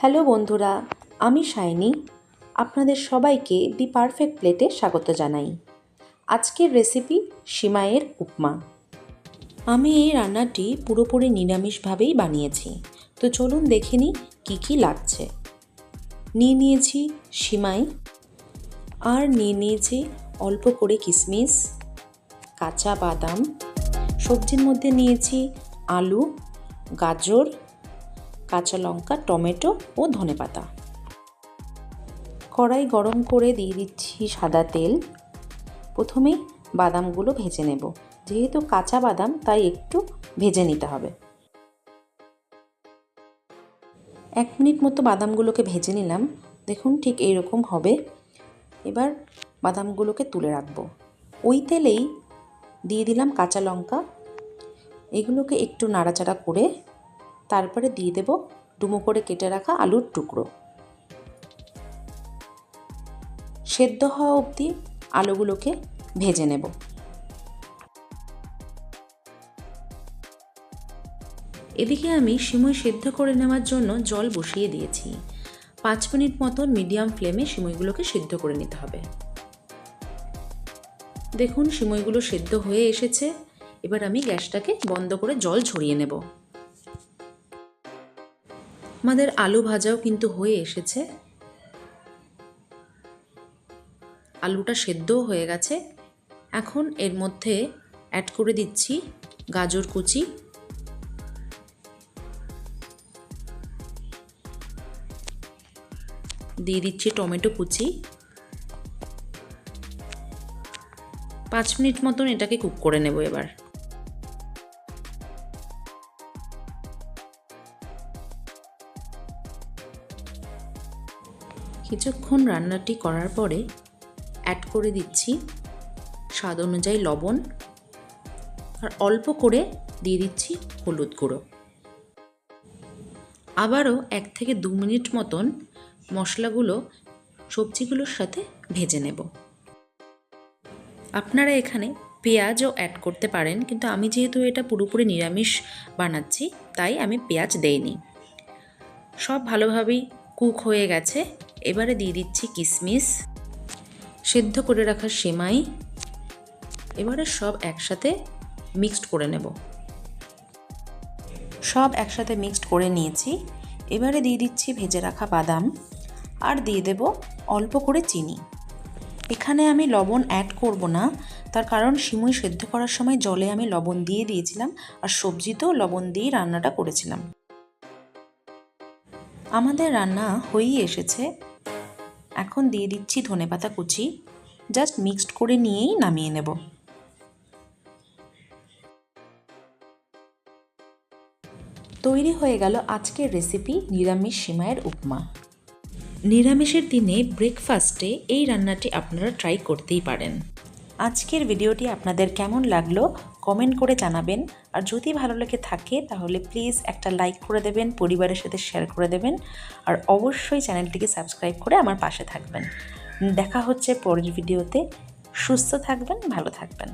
Hello বন্ধুরা, আমি shiny. আপনাদের সবাইকে দি পারফেক্ট প্লেটে স্বাগত জানাই। আজকের রেসিপি সিমাইয়ের উপমা। আমি এই রান্নাটি পুরোপুরি নিরামিষভাবেই বানিয়েছি। তো চলুন দেখে নিই কী কী লাগছে। নিয়ে নিয়েছি সিমাই আর নিয়ে নিয়েছি অল্প করে কিশমিশ কাঁচা বাদাম, সবজির মধ্যে নিয়েছি আলু, গাজর কাঁচা লঙ্কা, টমেটো ও ধনেপাতা কড়াই গরম করে দিয়ে দিচ্ছি সাদা তেল। প্রথমেই বাদামগুলো ভেজে নেব। যেহেতু কাঁচা বাদাম, তাই একটু ভেজে নিতে হবে। এক মিনিট মতো বাদামগুলোকে ভেজে নিলাম। দেখুন ঠিক এইরকম হবে। এবার বাদামগুলোকে তুলে রাখব। ওই তেলেই দিয়ে দিলাম কাঁচা লঙ্কা। এগুলোকে একটু নাড়াচাড়া করে তারপরে দিয়ে দেব ডুমো করে কেটে রাখা আলুর টুকরো। সেদ্ধ হওয়া অবধি আলুগুলোকে ভেজে নেব। এদিকে আমি সিমই সেদ্ধ করে নেওয়ার জন্য জল বসিয়ে দিয়েছি। পাঁচ মিনিট মতন মিডিয়াম ফ্লেমে সিমইগুলোকে সেদ্ধ করে নিতে হবে। দেখুন, সিমইগুলো সেদ্ধ হয়ে এসেছে। এবার আমি গ্যাসটাকে বন্ধ করে জল ঝরিয়ে নেব। আমাদের আলু ভাজাও কিন্তু হয়ে এসেছে। আলুটা সেদ্ধও হয়ে গেছে। এখন এর মধ্যে অ্যাড করে দিচ্ছি গাজর কুচি। দিয়ে দিচ্ছি টমেটো কুচি। পাঁচ মিনিট মতন এটাকে কুক করে নেব এবার। কিছুক্ষণ রান্নাটি করার পরে অ্যাড করে দিচ্ছি স্বাদ অনুযায়ী লবণ আর অল্প করে দিয়ে দিচ্ছি হলুদ গুঁড়ো। আবারও এক থেকে দু মিনিট মতন মশলাগুলো সবজিগুলোর সাথে ভেজে নেব। আপনারা এখানে পেঁয়াজও অ্যাড করতে পারেন, কিন্তু আমি যেহেতু এটা পুরোপুরি নিরামিষ বানাচ্ছি, তাই আমি পেঁয়াজ দেইনি। সব ভালোভাবেই কুক হয়ে গেছে। এবারে দিয়ে দিচ্ছি কিশমিশ সেদ্ধ করে রাখা সেমাই। এবারে সব একসাথে মিক্সড করে নেব। সব একসাথে মিক্সড করে নিয়েছি। এবারে দিয়ে দিচ্ছি ভেজে রাখা বাদাম। আর দিয়ে দেব অল্প করে চিনি। এখানে আমি লবণ অ্যাড করব না। তার কারণ সিমুই সেদ্ধ করার সময় জলে আমি লবণ দিয়ে দিয়েছিলাম। আর সবজিতেও লবণ দিয়ে রান্নাটা করেছিলাম। আমাদের রান্না হয়েই এসেছে। এখন দিয়ে দিচ্ছি ধনেপাতা কুচি। জাস্ট মিক্সড করে নিয়েই নামিয়ে নেব। তৈরি হয়ে গেল আজকের রেসিপি নিরামিষ সিমাইয়ের উপমা। নিরামিষের দিনে ব্রেকফাস্টে এই রান্নাটি আপনারা ট্রাই করতেই পারেন। আজকের ভিডিওটি আপনাদের কেমন লাগল কমেন্ট করে জানাবেন। আর যদি ভালো লেগে থাকে, তাহলে প্লিজ একটা লাইক করে দেবেন, পরিবারের সাথে শেয়ার করে দেবেন। আর অবশ্যই চ্যানেলটিকে সাবস্ক্রাইব করে আমার পাশে থাকবেন। দেখা হচ্ছে পরের ভিডিওতে সুস্থ থাকবেন, ভালো থাকবেন।